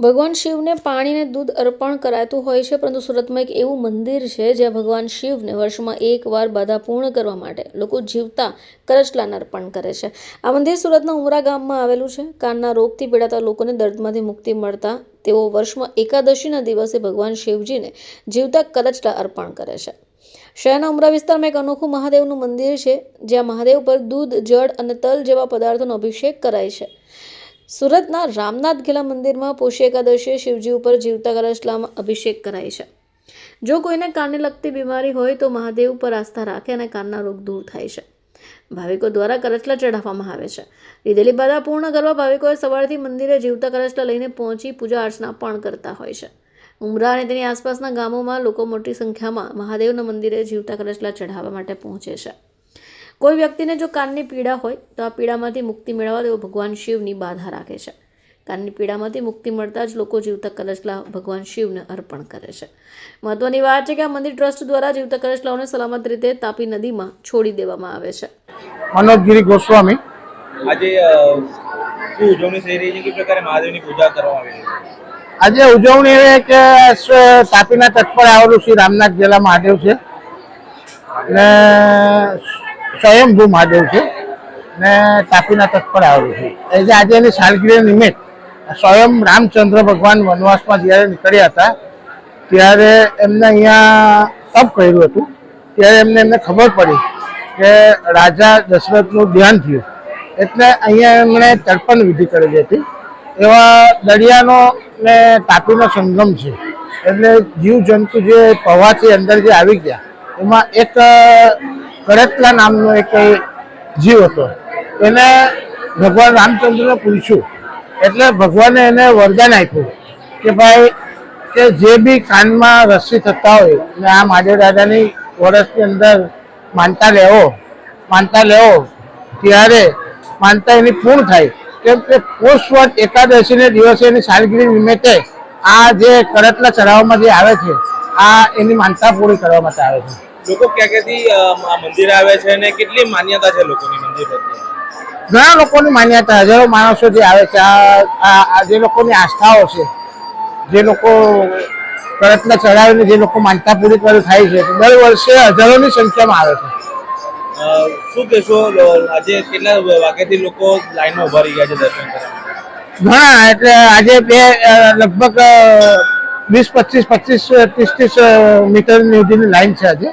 ભગવાન શિવને પાણીને દૂધ અર્પણ કરાતું હોય છે, પરંતુ સુરતમાં એક એવું મંદિર છે, જ્યાં ભગવાન શિવને વર્ષમાં એકવાર બાધા પૂર્ણ કરવા માટે લોકો જીવતા કરચલાને અર્પણ કરે છે. આ મંદિર સુરતના ઉમરા ગામમાં આવેલું છે. કાનના રોગથી પીડાતા લોકોને દર્દમાંથી મુક્તિ મળતા તેઓ વર્ષમાં એકાદશીના દિવસે ભગવાન શિવજીને જીવતા કરચલા અર્પણ કરે છે. શહેરના ઉમરા વિસ્તારમાં એક અનોખું મહાદેવનું મંદિર છે, જ્યાં મહાદેવ પર દૂધ, જળ અને તલ જેવા પદાર્થોનો અભિષેક કરાય છે. સુરતના રામનાથ ગેલા મંદિરમાં પોષી એકાદશીએ શિવજી ઉપર જીવતા કલશલામાં અભિષેક કરાય છે. જો કોઈને કાનને લગતી બીમારી હોય તો મહાદેવ પર આસ્થા રાખે અને કાનના રોગ દૂર થાય છે. ભાવિકો દ્વારા કરચલા ચઢાવવામાં આવે છે. લીધેલી બાધા પૂર્ણ કરવા ભાવિકોએ સવારથી મંદિરે જીવતા કરચલા લઈને પહોંચી પૂજા અર્ચના પણ કરતા હોય છે. ઉમરા અને તેની આસપાસના ગામોમાં લોકો મોટી સંખ્યામાં મહાદેવના મંદિરે જીવતા કરચલા ચઢાવવા માટે પહોંચે છે. કોઈ વ્યક્તિને જો કાનની પીડા હોય તો આ પીડામાંથી મુક્તિ મેળવવા તેઓ ભગવાન શિવની બાધા રાખે છે. કાનની પીડામાંથી મુક્તિ મળતા જ લોકો જીવતા કલશલા ભગવાન શિવને અર્પણ કરે છે. મહત્વની વાત છે કે આ મંદિર ટ્રસ્ટ દ્વારા જીવતા કલશલાઓને સલામત રીતે તાપી નદીમાં છોડી દેવામાં આવે છે. મનોજગીરી ગોસ્વામી. આજે શું ઉજવણી થઈ રહી છે? કે પ્રકારે મહાદેવની પૂજા કરવામાં આવી આજે ઉજવણી એ કે તાપીના તટ પર આવેલું શ્રી રામનાથ જિલ્લા મહાદેવ છે. સ્વયંભૂ મહાદેવ છે ને તાપીના તટ પર આવેલું છે. એટલે આજે એની સાલગીરી નિમિત્ત સ્વયં રામચંદ્ર ભગવાન વનવાસમાં જ્યારે નીકળ્યા હતા, ત્યારે એમને અહીંયા તપ કર્યું હતું. ત્યારે એમને એમને ખબર પડી કે રાજા દશરથનું ધ્યાન થયું. એટલે અહીંયા એમણે તર્પણ વિધિ કરેલી હતી. એવા દરિયાનો ને તાપીનો સંગમ છે. એટલે જીવજંતુ જે પવાથી અંદર જે આવી ગયા, એમાં એક કરતલા નામનો એક જીવ હતો. એને ભગવાન રામચંદ્રને પૂછ્યું. એટલે ભગવાને એને વરદાન આપ્યું કે ભાઈ, કે જે બી કાનમાં રસી થતા હોય, ને આ માધવ દાદાની વર્ષની અંદર માનતા લેવો માનતા લેવો, ત્યારે માનતા એની પૂર્ણ થાય. કેમ કે પોષવટ એકાદશીને દિવસે એની સાલગીરી નિમિત્તે આ જે કરતલા ચઢાવવામાં જે આવે છે, આ એની માનતા પૂરી કરવા માટે આવે છે. લોકો ક્યાં ક્યાંથી મંદિર આવે છે અને કેટલી માન્યતા છે લોકોની મંદિર પ્રત્યે? ઘણા લોકોની માન્યતા હજારો માણસો જે આવે છે આ જે લોકોની આસ્થાઓ છે જે લોકો પ્રયત્ન ચડાવીને જે લોકો માનતા પૂરી કરી થાય છે દર વર્ષે હજારોની સંખ્યામાં આવે છે. શું કહેશો આજે કેટલા વાગ્યાથી લોકો લાઈનમાં ઊભા રહી ગયા છે દર્શન ઘણા એટલે આજે બે લગભગ વીસ પચીસ પચીસ ત્રીસ ત્રીસ મીટરની સુધીની લાઈન છે આજે.